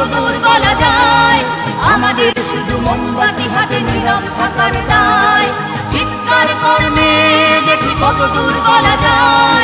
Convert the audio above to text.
দেখি কত দূর বলা যায়। আমাদের শুধু মোমবাতি হাতে নীরব থাকার দায়। চিৎকার করবে দেখি কত দূর বলা যায়।